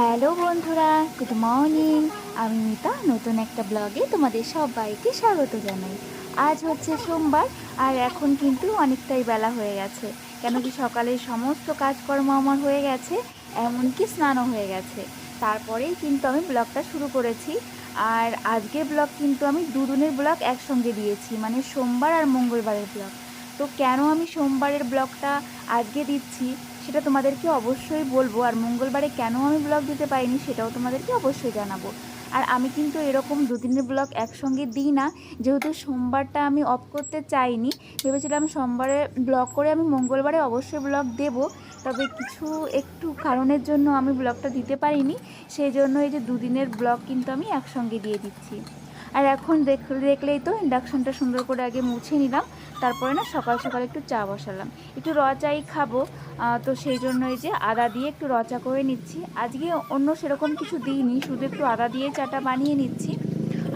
Hello বন্ধুরা good morning আমি মিতা, নতুন একটা ব্লগে তোমাদের সবাইকে স্বাগত জানাই। আজ হচ্ছে সোমবার, আর এখন কিন্তু অনেকটাই বেলা হয়ে গেছে। কেন কি সকালে সমস্ত কাজকর্ম আমার হয়ে গেছে, এমনকি স্নানও হয়ে গেছে। তারপরেই কিন্তু আমি ব্লগটা শুরু করেছি। আর আজকের ব্লগ কিন্তু আমি দুদিনের ব্লগ একসঙ্গে দিয়েছি মানে সোমবার আর মঙ্গলবারের ব্লগ তো কেন আমি সোমবারের ব্লগটা আজকে দিচ্ছি? সেটা তোমাদেরকে অবশ্যই বলব। আর মঙ্গলবারে কেন আমি ব্লগ দিতে পারিনি সেটাও তোমাদেরকে অবশ্যই জানাব। আর আমি কিন্তু এরকম দুদিনের ব্লগ একসঙ্গে দিই না। যেহেতু সোমবারটা আমি অফ করতে চাইনি, ভেবেছিলাম সোমবারে ব্লগ করে আমি মঙ্গলবারে অবশ্যই ব্লগ দেব। তবে কিছু একটু কারণের জন্য আমি ব্লগটা দিতে পারিনি। সেই জন্য এই যে দুদিনের ব্লগ কিন্তু আমি একসঙ্গে দিয়ে দিচ্ছি। আর এখন দেখ, দেখলেই তো ইন্ডাকশানটা সুন্দর করে আগে মুছে নিলাম, তারপরে না সকাল সকাল একটু চা বসালাম। একটু রচাই চাই খাব তো সেই জন্যই যে আদা দিয়ে একটু রচা করে নিচ্ছি। আজকে অন্য সেরকম কিছু দিইনি, শুধু একটু আদা দিয়ে চাটা বানিয়ে নিচ্ছি।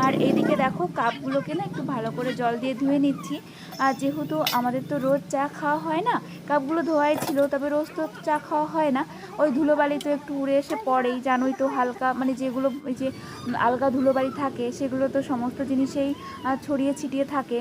আর এদিকে দেখো কাপগুলোকে না একটু ভালো করে জল দিয়ে ধুয়ে নিচ্ছি। আর যেহেতু আমাদের তো রোজ চা খাওয়া হয় না, কাপগুলো ধোয়াই ছিল, তবে রোজ তো চা খাওয়া হয় না। ওই ধুলোবালি তো একটু উড়ে এসে পড়েই, জানোই তো হালকা মানে যেগুলো ওই যে আলগা ধুলোবালি থাকে, সেগুলো তো সমস্ত জিনিসেই ছড়িয়ে ছিটিয়ে থাকে।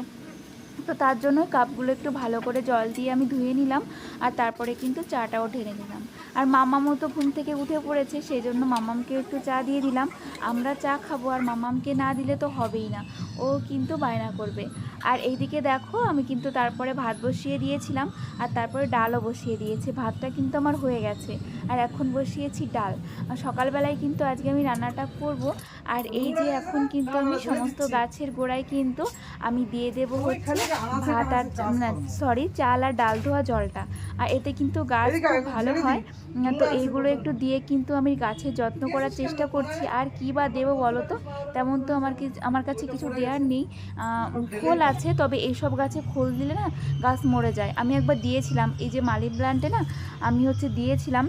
তো তার জন্য কাপগুলো একটু ভালো করে জল দিয়ে আমি ধুয়ে নিলাম আর তারপরে কিন্তু চাটাও ঢেলে নিলাম আর মামামও তো ঘুম থেকে উঠে পড়েছে সেই জন্য মামামকে একটু চা দিয়ে দিলাম। আমরা চা খাব আর মামামকে না দিলে তো হবেই না। ও কিন্তু বায়না করবে। আর এইদিকে দেখো, আমি কিন্তু তারপরে ভাত বসিয়ে দিয়েছিলাম, আর তারপরে ডালও বসিয়ে দিয়েছি। ভাতটা কিন্তু আমার হয়ে গেছে, আর এখন বসিয়েছি ডাল। আর সকালবেলায় কিন্তু আজকে আমি রান্নাটা করব, আর এই যে এখন কিন্তু আমি সমস্ত গাছের গোড়ায় কিন্তু আমি দিয়ে দেবো হচ্ছে ভাত আর সরি চাল আর ডাল ধোয়া জলটা। আর এতে কিন্তু গাছ খুব ভালো হয়। তো এইগুলো একটু দিয়ে কিন্তু আমি গাছের যত্ন করার চেষ্টা করছি। আর কি বা দেবো বলো তো? তেমন তো আমার আমার কাছে কিছু দেওয়ার নেই। খোল আছে, তবে এইসব গাছে খোল দিলে না গাছ মরে যায়। আমি একবার দিয়েছিলাম, এই যে মালি প্ল্যান্টে না, আমি হচ্ছে দিয়েছিলাম।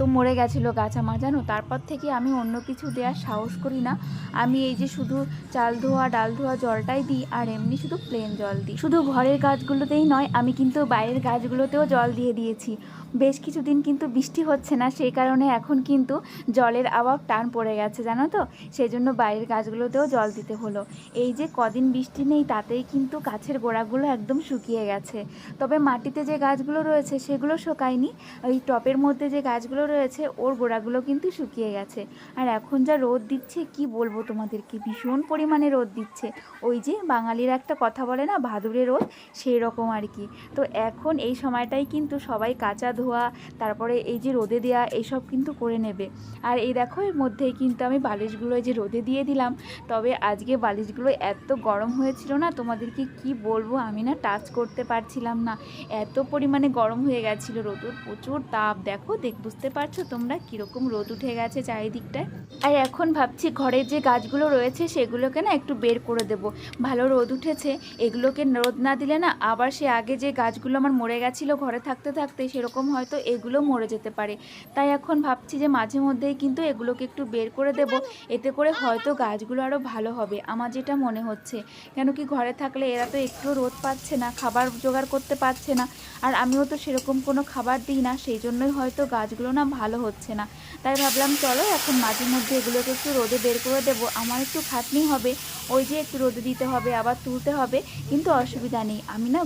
তো মরে গেছিল গাছ আমার জানো? তারপর থেকে আমি অন্য কিছু দেওয়ার সাহস করি না। আমি এই যে শুধু চাল ধোয়া, ডাল ধোয়া জলটাই দিই, আর এমনি শুধু প্লেন জল দিই। শুধু ঘরের গাছগুলোতেই নয়, আমি কিন্তু বাইরের গাছগুলোতেও জল দিয়ে দিয়েছি। বেশ কিছুদিন কিন্তু বৃষ্টি হচ্ছে না, সেই কারণে এখন কিন্তু জলের আবার টান পড়ে গেছে, জানো তো? সেই জন্য বাইরের গাছগুলোতেও জল দিতে হলো। এই যে কদিন বৃষ্টি নেই, তাতেই কিন্তু গাছের গোড়াগুলো একদম শুকিয়ে গেছে। তবে মাটিতে যে গাছগুলো রয়েছে, সেগুলো শোকায়নি। ওই টপের মধ্যে যে গাছগুলো রয়েছে, ওর গোড়াগুলো কিন্তু শুকিয়ে গেছে। আর এখন যা রোদ দিচ্ছে, কি বলব তোমাদেরকে? ভীষণ পরিমাণে রোদ দিচ্ছে। ওই যে বাঙালির একটা কথা বলে না ভাদুরে রোদ, সেই রকম আর কি। তো এখন এই সময়টাই কিন্তু সবাই কাঁচা ধোয়া, তারপরে এই যে রোদে দেওয়া এইসব কিন্তু করে নেবে। আর এই দেখো, এর মধ্যেই কিন্তু আমি বালিশগুলো যে রোদে দিয়ে দিলাম। তবে আজকে বালিশগুলো এত গরম হয়েছিল না, তোমাদেরকে কি বলব? আমি না টাচ করতে পারছিলাম না। এত পরিমাণে গরম হয়ে গেছিল রোদুর প্রচুর তাপ। দেখো, দেখ, বুঝতে পারছ তোমরা? কীরকম রোদ উঠে গেছে চারিদিকটায়? আর এখন ভাবছি ঘরের যে গাছগুলো রয়েছে সেগুলোকে না একটু বের করে দেব। ভালো রোদ উঠেছে, এগুলোকে রোদ না দিলে না আবার সে আগে যে গাছগুলো আমার মরে গেছিল ঘরে থাকতে থাকতে সেরকম হয়তো এগুলো মরে যেতে পারে। তাই এখন ভাবছি যে মাঝে মধ্যেই কিন্তু এগুলোকে একটু বের করে দেব। এতে করে হয়তো গাছগুলো আরও ভালো হবে, আমার যেটা মনে হচ্ছে। কেন কি ঘরে থাকলে এরা তো একটু রোদ পাচ্ছে না, খাবার জোগাড় করতে পারছে না। আর আমিও তো সেরকম কোনো খাবার দিই না, সেই জন্যই হয়তো গাছগুলো না, ভালো হচ্ছে না। তাই ভাবলাম, চলো এখন মাঝে মধ্যে এগুলোকে একটু রোদে বের করে দেবো। আমার একটু খাটনি হবে, ওই যে একটু রোদে দিতে হবে, আবার তুলতে হবে, কিন্তু অসুবিধা নেই। আমি না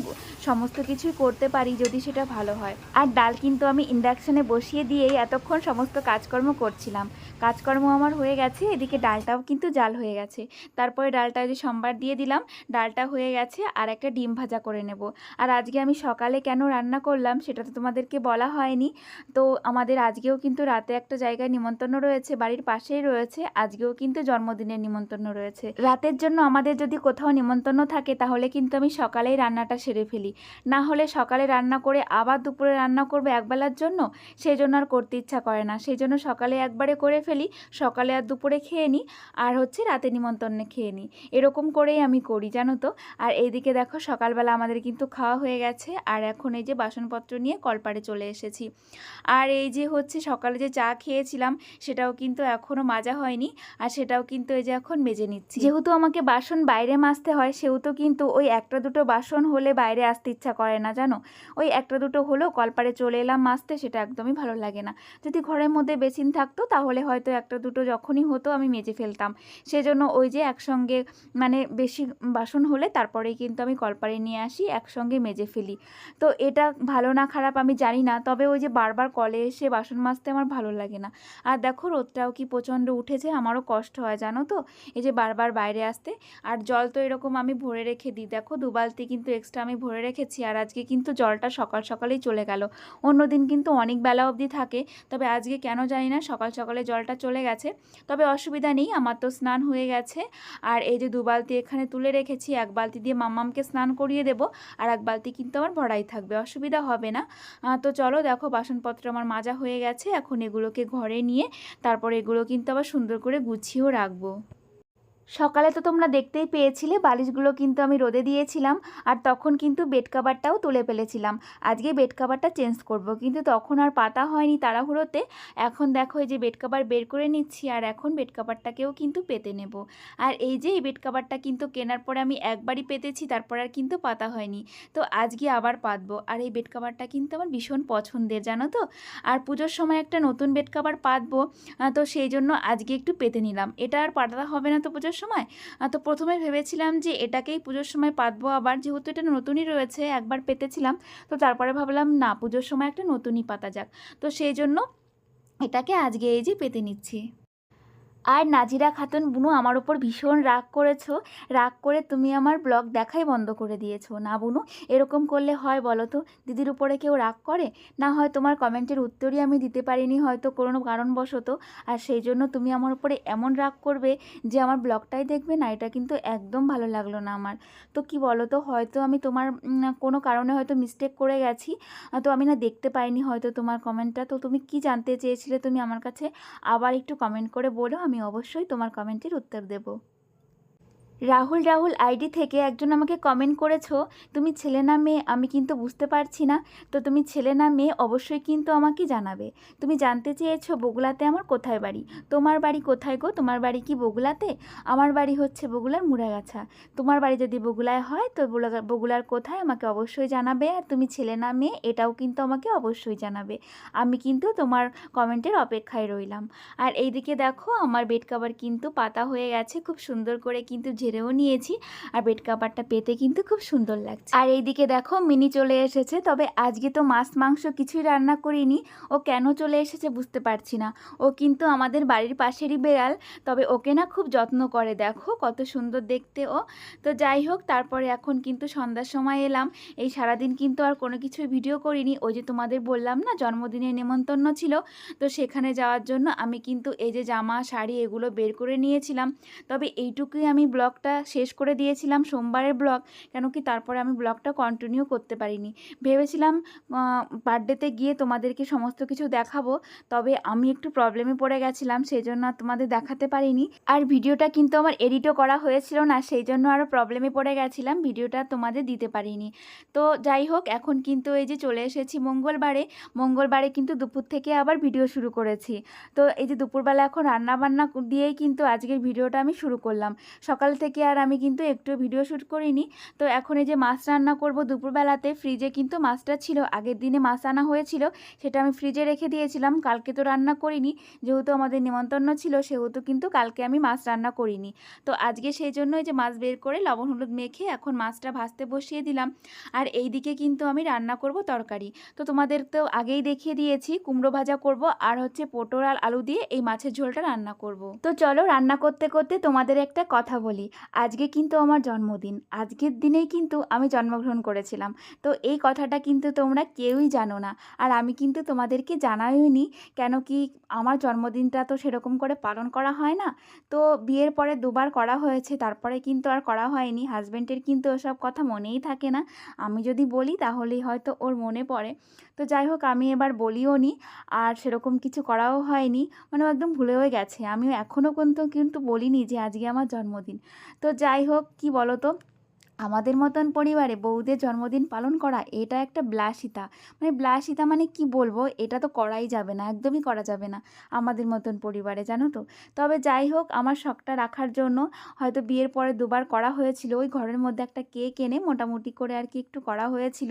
সমস্ত কিছুই করতে পারি যদি সেটা ভালো হয়। আর ডাল কিন্তু আমি ইন্ডাকশানে বসিয়ে দিয়েই এতক্ষণ সমস্ত কাজকর্ম করছিলাম। কাজকর্ম আমার হয়ে গেছে, এদিকে ডালটাও কিন্তু জাল হয়ে গেছে। তারপরে ডালটা যে সোমবার দিয়ে দিলাম, ডালটা হয়ে গেছে, আর একটা ডিম ভাজা করে নেব। আর আজকে আমি সকালে কেন রান্না করলাম, সেটা তো তোমাদেরকে বলা হয়নি। তো আমাদের আজকেও কিন্তু রাতে একটা জায়গায় নিমন্ত্রণ রয়েছে, বাড়ির পাশেই রয়েছে, আজকেও কিন্তু জন্মদিনের নিমন্ত্রণ রয়েছে। রাতের জন্য আমাদের যদি কোথাও নিমন্ত্রণ থাকে তাহলে কিন্তু আমি সকালেই রান্নাটা সেরে ফেলি। না হলে সকালে রান্না করে আবার দুপুরে রান্না করব একবেলার জন্য সেই জন্য আর করতে ইচ্ছা করে না। সেই জন্য সকালে একবারে করে ফেলি, সকালে আর দুপুরে খেয়ে নিই, আর হচ্ছে রাতে নিমন্ত্রণে খেয়ে নিই। এরকম করেই আমি করি, জানো তো? আর এইদিকে দেখো সকালবেলা আমাদের কিন্তু খাওয়া হয়ে গেছে, আর এখন এই যে বাসনপত্র নিয়ে কলপাড়ে চলে এসেছি। আর এই যে হচ্ছে সকালে যে চা খেয়েছিলাম, সেটাও কিন্তু এখনও মাজা হয়নি। আর সেটাও কিন্তু এই যে এখন মেজে নিচ্ছি। যেহেতু আমাকে বাসন বাইরে মাজতে হয়, সেহেতু কিন্তু ওই একটা দুটো বাসন হলে বাইরে আসতে ইচ্ছা করে না, জানো? ওই একটা দুটো হলো কলপারে চলে এলাম মাজতে, সেটা একদমই ভালো লাগে না। যদি ঘরের মধ্যে বেসিন থাকতো, তাহলে হয়তো একটা দুটো যখনই হতো আমি মেজে ফেলতাম। সেজন্য ওই যে একসঙ্গে মানে বেশি বাসন হলে তারপরেই কিন্তু আমি কলপারে নিয়ে আসি, একসঙ্গে মেজে ফেলি। তো এটা ভালো না খারাপ আমি জানি না, তবে ওই যে বারবার কলে এসে বাসন মাজতে আমার ভালো লাগে না। আর দেখো রোদটাও কি প্রচণ্ড উঠেছে, আমারও কষ্ট হয়, জানো তো? এই যে বারবার বাইরে আসতে, আর জল তো এরকম আমি ভরে রেখে দিই। দেখো দু বালতি কিন্তু এক্সট্রা আমি ভরে রেখেছি, আর আজকে কিন্তু জলটা সকাল সকালেই চলে গেল। অন্য দিন কিন্তু অনেক বেলা অবধি থাকে, তবে আজকে কেন জানি না, সকাল সকালে জলটা চলে গেছে। তবে অসুবিধা নেই, আমার তো স্নান হয়ে গেছে। আর এই যে দু বালতি এখানে তুলে রেখেছি, এক বালতি দিয়ে মাম্মামকে স্নান করিয়ে দেবো, আর এক বালতি কিন্তু আমার ভরাই থাকবে, অসুবিধা হবে না। তো চলো দেখো, বাসনপত্র আমার মাজা হয়ে গেছে এখন এগুলোকে ঘরে নিয়ে তারপর এগুলো কিন্তু আবার সুন্দর করে গুছিয়েও রাখব। সকালে তো তোমরা দেখতেই পেয়েছিলে, বালিশগুলো কিন্তু আমি রোদে দিয়েছিলাম আর তখন কিন্তু বেড কাভারটাও তুলে ফেলেছিলাম। আজকে বেড কাভারটা চেঞ্জ করব, কিন্তু তখন আর পাতা হয়নি তাড়াহুড়োতে। এখন দেখো এই যে বেড কাভার বের করে নিচ্ছি আর এখন বেড কাভারটাকেও কিন্তু পেতে নেব। আর এই যে এই বেড কাভারটা কিন্তু কেনার পরে আমি একবারই পেতেছি, তারপর আর কিন্তু পাতা হয়নি। তো আজকে আবার পাতবো আর এই বেড কাভারটা কিন্তু আমার ভীষণ পছন্দের, জানো তো? আর পুজোর সময় একটা নতুন বেড কাভার পাতবো তো সেই জন্য আজকে একটু পেতে নিলাম। এটা আর পাতা হবে না তো পুজোর সময়? তো প্রথমে ভেবেছিলাম যে এটাকেই পুজোর সময় পাতবো, আবার যেহেতু এটা নতুনই রয়েছে, একবার পেতেছিলাম, তো তারপরে ভাবলাম না, পুজোর সময় একটা নতুনই পাতা যাক। তো সেই জন্য এটাকে আজকে এই যে পেতে নিচ্ছি। আর নাজিরা খাতুন বুনু আমার ওপর ভীষণ রাগ করেছ। রাগ করে তুমি আমার ব্লগ দেখাই বন্ধ করে দিয়েছ। না বুনু, এরকম করলে হয় বলো তো? দিদির উপরে কেউ রাগ করে? না হয় তোমার কমেন্টের উত্তরই আমি দিতে পারিনি হয়তো কোনো কারণবশত। আর সেই জন্য তুমি আমার উপরে এমন রাগ করবে যে আমার ব্লগটাই দেখবে না, এটা কিন্তু একদম ভালো লাগল না আমার। তো কি বলো তো? হয়তো আমি তোমার কোনো কারণে হয়তো মিস্টেক করে গেছি। তো আমি না দেখতে পাইনি হয়তো তোমার কমেন্টটা। তো তুমি কি জানতে চেয়েছিলে তুমি আমার কাছে? আবার একটু কমেন্ট করে বলো। আমি অবশ্যই তোমার কমেন্টের উত্তর দেবো। রাহুল রাহুল, আইডি থেকে একজন আমাকে কমেন্ট করেছ, তুমি ছেলে না মেয়ে, আমি কিন্তু বুঝতে পারছি না। তো তুমি ছেলে না মেয়ে, অবশ্যই কিন্তু আমাকে জানাবে। তুমি জানতে চেয়েছো বগুলাতে আমার কোথায় বাড়ি? তোমার বাড়ি কোথায় গো? তোমার বাড়ি কি বগুলাতে? আমার বাড়ি হচ্ছে বগুলার মুড়াগাছা। তোমার বাড়ি যদি বগুলায় হয়, তো বগুলা- বগুলার কোথায়? আমাকে অবশ্যই জানাবে। আর তুমি ছেলে না মেয়ে, এটাও কিন্তু আমাকে অবশ্যই জানাবে। আমি কিন্তু তোমার কমেন্টের অপেক্ষায় রইলাম। আর এইদিকে দেখো, আমার বেড কাভার কিন্তু পাতা হয়ে গেছে। খুব সুন্দর করে কিন্তু ঝেড়েও নিয়েছি আর বেড কাভারটা পেতে কিন্তু খুব সুন্দর লাগছে। আর এইদিকে দেখো মিনি চলে এসেছে, তবে আজকে তো মাছ মাংস কিছুই রান্না করিনি, ও কেন চলে এসেছে বুঝতে পারছি না। ও কিন্তু আমাদের বাড়ির পাশেরই বেড়াল, তবে ওকে না খুব যত্ন করে দেখো, কত সুন্দর দেখতে ও। তো যাই হোক, তারপরে এখন কিন্তু সন্ধ্যার সময় এলাম, এই সারাদিন কিন্তু আর কোনো কিছুই ভিডিও করিনি। ওই যে তোমাদের বললাম না, জন্মদিনের নেমন্তন্ন ছিল, তো সেখানে যাওয়ার জন্য আমি কিন্তু এই যে জামা, শাড়ি এগুলো বের করে নিয়েছিলাম। তবে এইটুকুই আমি ব্লগটা শেষ করে দিয়েছিলাম সোমবারের ব্লগ, কেন কি তারপরে আমি ব্লগটা কন্টিনিউ করতে পারিনি। ভেবেছিলাম বার্থডেতে গিয়ে তোমাদেরকে সমস্ত কিছু দেখাবো, তবে আমি একটু প্রবলেমে পড়ে গেছিলাম সেই জন্য তোমাদের দেখাতে পারিনি। আর ভিডিওটা কিন্তু আমার এডিটও করা হয়েছিল না সেই জন্য আরও প্রবলেমে পড়ে গেছিলাম, ভিডিওটা তোমাদের দিতে পারিনি। তো যাই হোক, এখন কিন্তু এই যে চলে এসেছি মঙ্গলবারে মঙ্গলবারে কিন্তু দুপুর থেকে আবার ভিডিও শুরু করেছি। তো এই যে দুপুরবেলা এখন রান্না বান্না দিয়েই কিন্তু আজকের ভিডিওটা আমি শুরু করলাম। সকাল থেকে আর আমি কিন্তু একটু ভিডিও শ্যুট করিনি। তো এখন এই যে মাছ রান্না করব দুপুরবেলাতে ফ্রিজে কিন্তু মাছটা ছিল, আগের দিনে মাছ আনা হয়েছিল, সেটা আমি ফ্রিজে রেখে দিয়েছিলাম, কালকে তো রান্না করিনি, যেহেতু আমাদের নিমন্ত্রণ ছিল, সেহেতু কিন্তু কালকে আমি মাছ রান্না করিনি। তো আজকে সেই জন্য এই যে মাছ বের করে লবণ হলুদ মেখে এখন মাছটা ভাজতে বসিয়ে দিলাম। আর এই দিকে কিন্তু আমি রান্না করব তরকারি। তো তোমাদের তো আগেই দেখিয়ে দিয়েছি, কুমড়ো ভাজা করব, আর হচ্ছে পটোল আর আলু দিয়ে এই মাছের ঝোলটা রান্না করব। তো চলো রান্না করতে করতে তোমাদের একটা কথা বলি। আজকে কিন্তু আমার জন্মদিন। আজকের দিনেই কিন্তু আমি জন্মগ্রহণ করেছিলাম। তো এই কথাটা কিন্তু তোমরা কেউই জানো না। আর আমি কিন্তু তোমাদেরকে জানাইনি কেন কি আমার জন্মদিনটা তো সেরকম করে পালন করা হয় না। তো বিয়ের পরে দুবার করা হয়েছে, তারপরে কিন্তু আর করা হয়নি। হাজব্যান্ডের কিন্তু ওসব কথা মনেই থাকে না। আমি যদি বলি তাহলেই হয়তো ওর মনে পড়ে। তো যাই হোক, আমি এবার বলিও নি আর সেরকম কিছু করাও হয়নি। মানে একদম ভুলেও গেছে। আমিও এখনও কিন্তু কিন্তু বলিনি যে আজকে আমার জন্মদিন। তো যাই হোক কি বলো তো? আমাদের মতন পরিবারে বউদের জন্মদিন পালন করা, এটা একটা বিলাসিতা। মানে বিলাসিতা মানে কি বলব? এটা তো করাই যাবে না, একদমই করা যাবে না আমাদের মতন পরিবারে, জানো তো? তবে যাই হোক, আমার শখটা রাখার জন্য হয়তো বিয়ের পরে দুবার করা হয়েছিল। ওই ঘরের মধ্যে একটা কেক এনে মোটামুটি করে আর কি একটু করা হয়েছিল।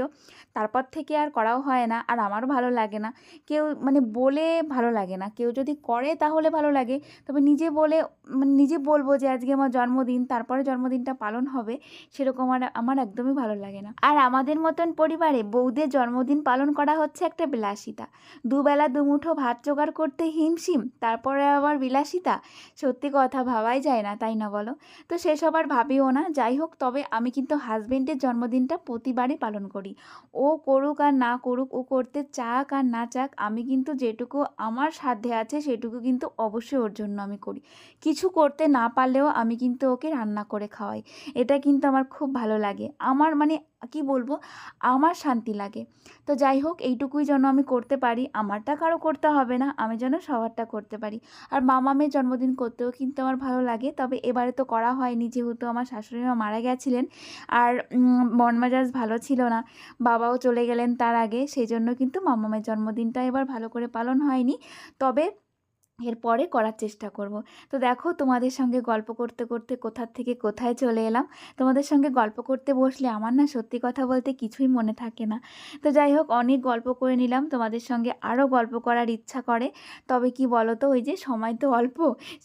তারপর থেকে আর করাও হয় না, আর আমারও ভালো লাগে না। কেউ মানে বলে ভালো লাগে না। কেউ যদি করে তাহলে ভালো লাগে, তবে নিজে বলে মানে নিজে বলব যে আজকে আমার জন্মদিন, তারপরে জন্মদিনটা পালন হবে, সেরকম আর আমার একদমই ভালো লাগে না। আর আমাদের মতন পরিবারে বৌদের জন্মদিন পালন করা হচ্ছে একটা বিলাসিতা। দুবেলা দুমুঠো ভাত জোগাড় করতে হিমশিম, তারপরে আবার বিলাসিতা। সত্যি কথা ভাবাই যায় না, তাই না বলো? তো সেসব আর ভাবিও না। যাই হোক, তবে আমি কিন্তু হাজবেন্ডের জন্মদিনটা প্রতিবারই পালন করি। ও করুক আর না করুক, ও করতে চাক আর না চাক, আমি কিন্তু যেটুকু আমার সাধ্যে আছে, সেটুকু কিন্তু অবশ্যই ওর জন্য আমি করি। কিছু করতে না পারলেও আমি কিন্তু ওকে রান্না করে খাওয়াই। এটা কিন্তু আমার খুব ভালো লাগে। আমার মানে কি বলব? আমার শান্তি লাগে। তো যাই হোক, এইটুকুই যেন আমি করতে পারি। আমারটা কারও করতে হবে না, আমি যেন সবারটা করতে পারি। আর মামা মামামের জন্মদিন করতেও কিন্তু আমার ভালো লাগে। তবে এবারে তো করা হয়নি, যেহেতু আমার শাশুড়ি মা মারা গেছিলেন। আর মন ভালো ছিল না। বাবাও চলে গেলেন তার আগে। সেই জন্য কিন্তু মামামের জন্মদিনটা এবার ভালো করে পালন হয়নি। তবে এরপরে করার চেষ্টা করব। তো দেখো তোমাদের সঙ্গে গল্প করতে করতে কোথার থেকে কোথায় চলে এলাম। তোমাদের সঙ্গে গল্প করতে বসলে আমার না সত্যি কথা বলতে কিছুই মনে থাকে না। তো যাই হোক, অনেক গল্প করে নিলাম। তোমাদের সঙ্গে আরও গল্প করার ইচ্ছা করে। তবে কি বলো তো ওই যে সময় তো অল্প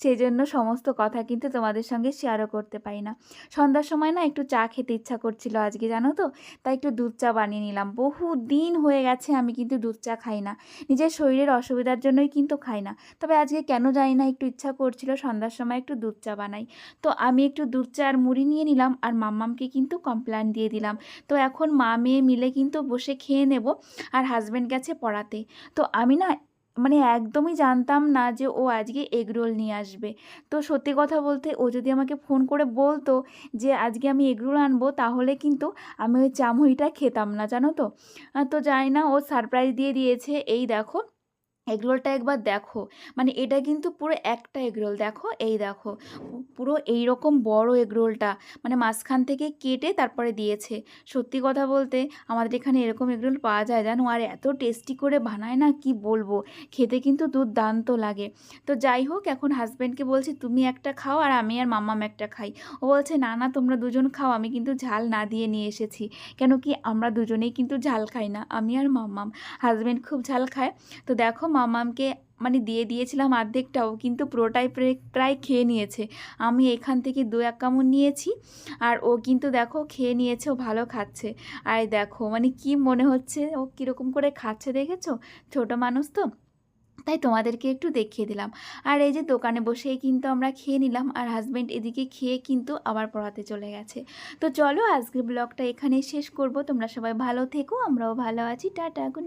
সেই জন্য সমস্ত কথা কিন্তু তোমাদের সঙ্গে শেয়ারও করতে পারি না। সন্ধ্যার সময় না একটু চা খেতে ইচ্ছা করছিল আজকে, জানো তো? তাই একটু দুধ চা বানিয়ে নিলাম। বহু দিন হয়ে গেছে আমি কিন্তু দুধ চা খাই না। নিজের শরীরের অসুবিধার জন্যই কিন্তু খাই না। তবে আজকে কেন জানি না, একটু ইচ্ছা করছিল সন্ধ্যার সময় একটু দুধ চা বানাই। তো আমি একটু দুধ চা আর মুড়ি নিয়ে নিলাম আর মাম্মামকে কিন্তু কমপ্লেন দিয়ে দিলাম। তো এখন মা মেয়ে মিলে কিন্তু বসে খেয়ে নেব আর হাজব্যান্ড গেছে পড়াতে। তো আমি না মানে একদমই জানতাম না যে ও আজকে এগ রোল নিয়ে আসবে। তো সত্যি কথা বলতে ও যদি আমাকে ফোন করে বলতো যে আজকে আমি এগ রোল আনব, তাহলে কিন্তু আমি ওই চামুইটা খেতাম না, জানো তো? তো জানি না, ও সারপ্রাইজ দিয়ে দিয়েছে, এই দেখো। এগরোলটা একবার দেখো। মানে এটা কিন্তু পুরো একটা এগরোল, দেখো? এই দেখো। পুরো এই রকম বড় এগরোলটা। মানে মাঝখান থেকে কেটে তারপরে দিয়েছে। সত্যি কথা বলতে আমাদের এখানে এরকম এগরোল পাওয়া যায়, জানো? আর এত টেস্টি করে বানায় না? কি বলব? খেতে কিন্তু দুর্দান্ত লাগে। তো যাই হোক, এখন হাজব্যান্ডকে বলছি, তুমি একটা খাও আর আমি আর মাম্মাম একটা খাই। ও বলছে, না না, তোমরা দুজন খাও, আমি কিন্তু ঝাল না দিয়ে নিয়ে এসেছি। কেন কি আমরা দুজনেই কিন্তু ঝাল খাই না, আমি আর মাম্মাম। হাজব্যান্ড খুব ঝাল খায়। তো দেখো মামামকে মানে দিয়ে দিয়েছিলাম অর্ধেকটাও কিন্তু পুরোটাই প্রায় খেয়ে নিয়েছে। আমি এখান থেকে দু এক কামড় নিয়েছি আর ও কিন্তু দেখো খেয়ে নিয়েছে, ও ভালো খাচ্ছে। আর দেখো মানে কি মনে হচ্ছে, ও কীরকম করে খাচ্ছে দেখেছ? ছোটো মানুষ তো, তাই তোমাদেরকে একটু দেখিয়ে দিলাম। আর এই যে দোকানে বসেই কিন্তু আমরা খেয়ে নিলাম আর হাজব্যান্ড এদিকে খেয়ে কিন্তু আবার পড়াতে চলে গেছে। তো চলো আজকের ব্লগটা এখানেই শেষ করব। তোমরা সবাই ভালো থেকো, আমরাও ভালো আছি। Tata good